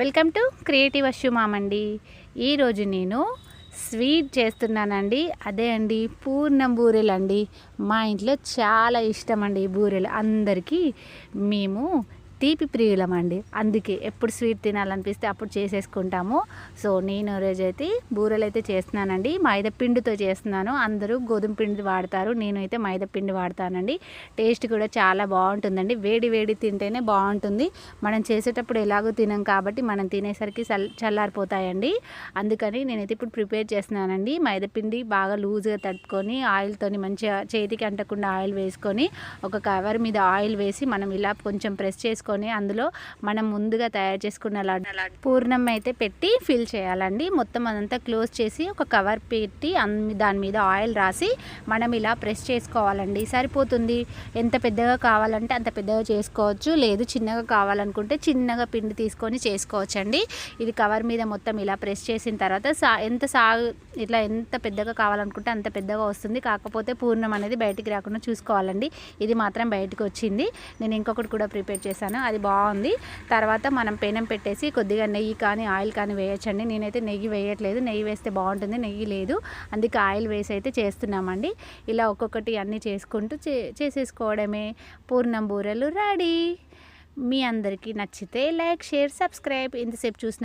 Welcome to creative అశ్యుమామ్ అండి ఈరోజు నేను స్వీట్ చేస్తున్నానండి. అదే అండి పూర్ణం బూరెలు అండి మా ఇంట్లో చాలా ఇష్టం అండి ఈ బూరెలు. అందరికీ మేము తీపి ప్రియులం అండి అందుకే ఎప్పుడు స్వీట్ తినాలనిపిస్తే అప్పుడు చేసేసుకుంటాము. సో నేను రోజైతే బూరెలు అయితే చేస్తున్నానండి మైదాపిండితో చేస్తున్నాను. అందరూ గోధుమ పిండి వాడతారు. నేనైతే అయితే పిండి వాడతానండి. టేస్ట్ కూడా చాలా బాగుంటుందండి. వేడి వేడి తింటేనే బాగుంటుంది. మనం చేసేటప్పుడు ఎలాగో తినం కాబట్టి మనం తినేసరికి చల్ చల్లారిపోతాయండి. అందుకని నేనైతే ఇప్పుడు ప్రిపేర్ చేస్తున్నానండి. మైదాపిండి బాగా లూజ్గా తడుపుకొని ఆయిల్తోని మంచిగా చేతికి అంటకుండా ఆయిల్ వేసుకొని ఒక కవర్ మీద ఆయిల్ వేసి మనం ఇలా కొంచెం ప్రెస్ చేసుకొని అందులో మనం ముందుగా తయారు చేసుకున్న లడ్డు పూర్ణం అయితే పెట్టి ఫిల్ చేయాలండి. మొత్తం అదంతా క్లోజ్ చేసి ఒక కవర్ పెట్టి దాని మీద ఆయిల్ రాసి మనం ఇలా ప్రెస్ చేసుకోవాలండి. సరిపోతుంది? ఎంత పెద్దగా కావాలంటే అంత పెద్దగా చేసుకోవచ్చు. లేదు చిన్నగా కావాలనుకుంటే చిన్నగా పిండి తీసుకొని చేసుకోవచ్చు అండి ఇది కవర్ మీద మొత్తం ఇలా ప్రెస్ చేసిన తర్వాత సా ఎంత సాగు ఇట్లా ఎంత పెద్దగా కావాలనుకుంటే అంత పెద్దగా వస్తుంది. కాకపోతే పూర్ణం అనేది బయటికి రాకుండా చూసుకోవాలండి. ఇది మాత్రం బయటకు వచ్చింది. నేను ఇంకొకటి కూడా ప్రిపేర్ చేశాను. అది బాగుంది. తర్వాత మనం పెనం పెట్టేసి కొద్దిగా నెయ్యి కానీ ఆయిల్ కానీ వేయచ్చండి. నేనైతే నెయ్యి వేయట్లేదు. నెయ్యి వేస్తే బాగుంటుంది నెయ్యి లేదు. అందుకే ఆయిల్ వేసి అయితే చేస్తున్నామండి. ఇలా ఒక్కొక్కటి అన్నీ చేసుకుంటూ చే చేసేసుకోవడమే. పూర్ణం బూరెలు రెడీ. మీ అందరికీ నచ్చితే లైక్ షేర్ సబ్స్క్రైబ్. ఇంతసేపు చూసిన